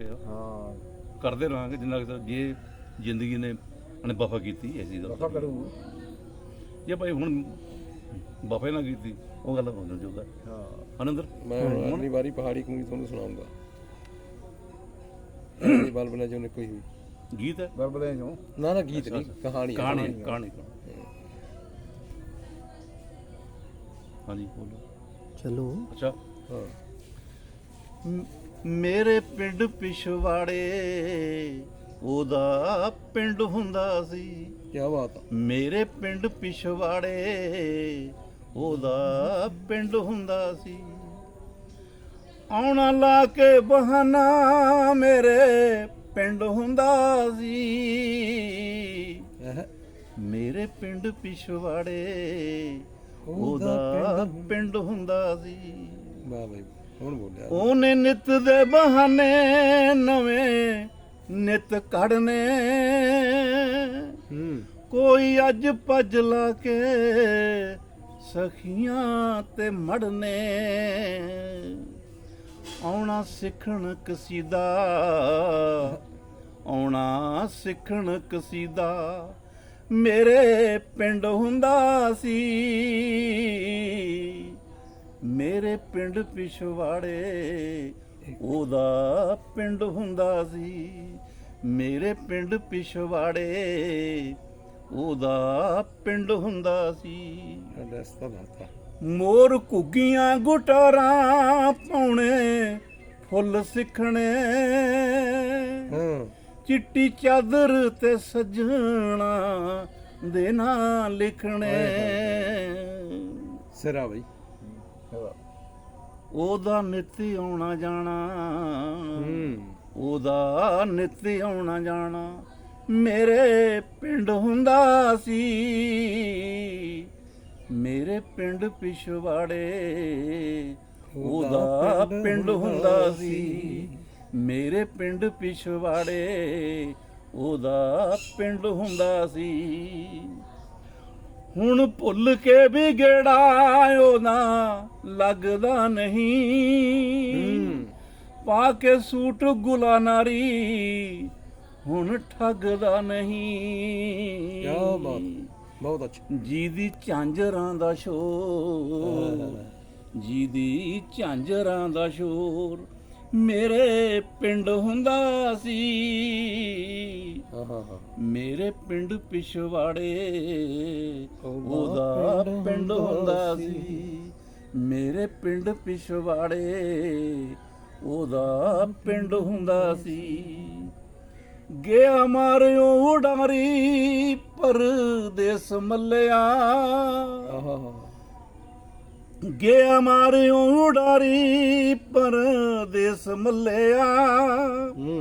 ਸਕੇ ਹਾਂ। ਕਰਦੇ ਰਹਾਂਗੇ ਜਿੰਨਾ ਕੁ ਜੇ ਜ਼ਿੰਦਗੀ ਨੇ ਉਹਨੇ ਵਫਾ ਕੀਤੀ ਐਸੀ ਵਫਾ ਗੱਲ ਕਰੂ। ਜੇ ਭਾਈ ਹੁਣ ਵਫਾ ਨਾ ਕੀਤੀ ਉਹ ਗੱਲ ਹੋ ਜਾਊਗਾ ਹਾਂ। ਅਨੰਦਰ ਮੈਂ ਅਗਲੀ ਵਾਰੀ ਪਹਾੜੀ ਕੂੰਗੀ ਤੁਹਾਨੂੰ ਸੁਣਾਉਂਗਾ। ਇਹ ਬਲ ਬਣਾ ਜੋ ਨੇ ਕੋਈ ਹੋਈ। ਗੀਤ ਹੈ? ਬਰਬਲੇ ਜੋ ਨਾ ਨਾ ਗੀਤ ਨਹੀਂ ਕਹਾਣੀ। ਕਹਾਣੀ ਕਹਾਣੀ ਹਾਂਜੀ ਬੋਲੋ। ਚਲੋ। ਅੱਛਾ। ਹਾਂ। ਮੇਰੇ ਪਿੰਡ ਪਿਛਵਾੜੇ ਉਹਦਾ ਪਿੰਡ ਹੁੰਦਾ ਸੀ। ਕੀ ਬਾਤ ਆ। ਮੇਰੇ ਪਿੰਡ ਪਿਛਵਾੜੇ ਉਹਦਾ ਪਿੰਡ ਹੁੰਦਾ ਸੀ। ਆਉਣਾ ਲਾ ਕੇ ਬਹਾਨਾ ਮੇਰੇ ਪਿੰਡ ਹੁੰਦਾ ਸੀ। ਮੇਰੇ ਪਿੰਡ ਪਿਛਵਾੜੇ ਉਹਦਾ ਪਿੰਡ ਹੁੰਦਾ ਸੀ। ਵਾਹ ਬਾਈ। ਹੁਣ ਬੋਲਿਆ? ਉਹਨੇ ਨਿਤ ਦੇ ਬਹਾਨੇ ਨਵੇਂ ਨਿਤ ਕੱਢਨੇ। ਹੂੰ। ਕੋਈ ਅੱਜ ਭੱਜ ਲਾ ਕੇ ਸਖੀਆਂ ਤੇ ਮੜਨੇ। ਆਉਣਾ ਸਿੱਖਣ ਕਸੀਦਾ ਆਉਣਾ ਸਿੱਖਣ ਕਸੀਦਾ। ਮੇਰੇ ਪਿੰਡ ਹੁੰਦਾ ਸੀ। ਮੇਰੇ ਪਿੰਡ ਪਿਛਵਾੜੇ ਉਹਦਾ ਪਿੰਡ ਹੁੰਦਾ ਸੀ। ਮੇਰੇ ਪਿੰਡ ਪਿਛਵਾੜੇ ਉਹਦਾ ਪਿੰਡ ਹੁੰਦਾ ਸੀ। ਬਾਤਾ ਮੋਰ ਘੁੱਗੀਆਂ ਗੁਟਾਰਾਂ ਪਾਉਣੇ ਫੁੱਲ ਸਿੱਖਣੇ। ਚਿੱਟੀ ਚਾਦਰ ਤੇ ਸਜਣਾ ਦੇ ਨਾਂ ਲਿਖਣੇ। ਸਿਰਾ ਬਾਈ। ਉਹਦਾ ਨਿੱਤ ਆਉਣਾ ਜਾਣਾ। ਹੂੰ। ਉਹਦਾ ਨਿੱਤ ਆਉਣਾ ਜਾਣਾ। ਮੇਰੇ ਪਿੰਡ ਹੁੰਦਾ ਸੀ। ਮੇਰੇ ਪਿੰਡ ਪਿਛਵਾੜੇ ਉਹਦਾ ਪਿੰਡ ਹੁੰਦਾ ਸੀ। ਮੇਰੇ ਪਿੰਡ ਪਿਛਵਾੜੇ ਉਹਦਾ ਪਿੰਡ ਹੁੰਦਾ ਸੀ। ਹੁਣ ਭੁੱਲ ਕੇ ਵੀ ਗੇੜਾ ਉਹਦਾ ਲੱਗਦਾ ਨਹੀਂ। ਪਾ ਕੇ ਸੂਟ ਗੁਲਾ ਨਾਰੀ ਹੁਣ ਠੱਗਦਾ ਨਹੀਂ। ਕੀ ਬਾਤ ਬਹੁਤ ਅੱਛਾ। ਜੀ ਦੀ ਝਾਂਜਰਾਂ ਦਾ ਸ਼ੋਰ ਜੀ ਦੀ ਝਾਂਜਰਾਂ ਦਾ ਸ਼ੋਰ ਮੇਰੇ ਪਿੰਡ ਹੁੰਦਾ ਸੀ। ਮੇਰੇ ਪਿੰਡ ਪਿਛਵਾੜੇ ਸੀ। ਮੇਰੇ ਪਿੰਡ ਪਿਛਵਾੜੇ ਉਹਦਾ ਪਿੰਡ ਹੁੰਦਾ ਸੀ। ਗਿਆ ਮਾਰਿਓ ਉਡਾਰੀ ਪਰਦੇਸ ਮੱਲਿਆ। ਗਿਆ ਮਾਰਿਓ ਉਡਾਰੀ ਪਰਦੇਸ ਮੱਲਿਆ। ਹੂੰ।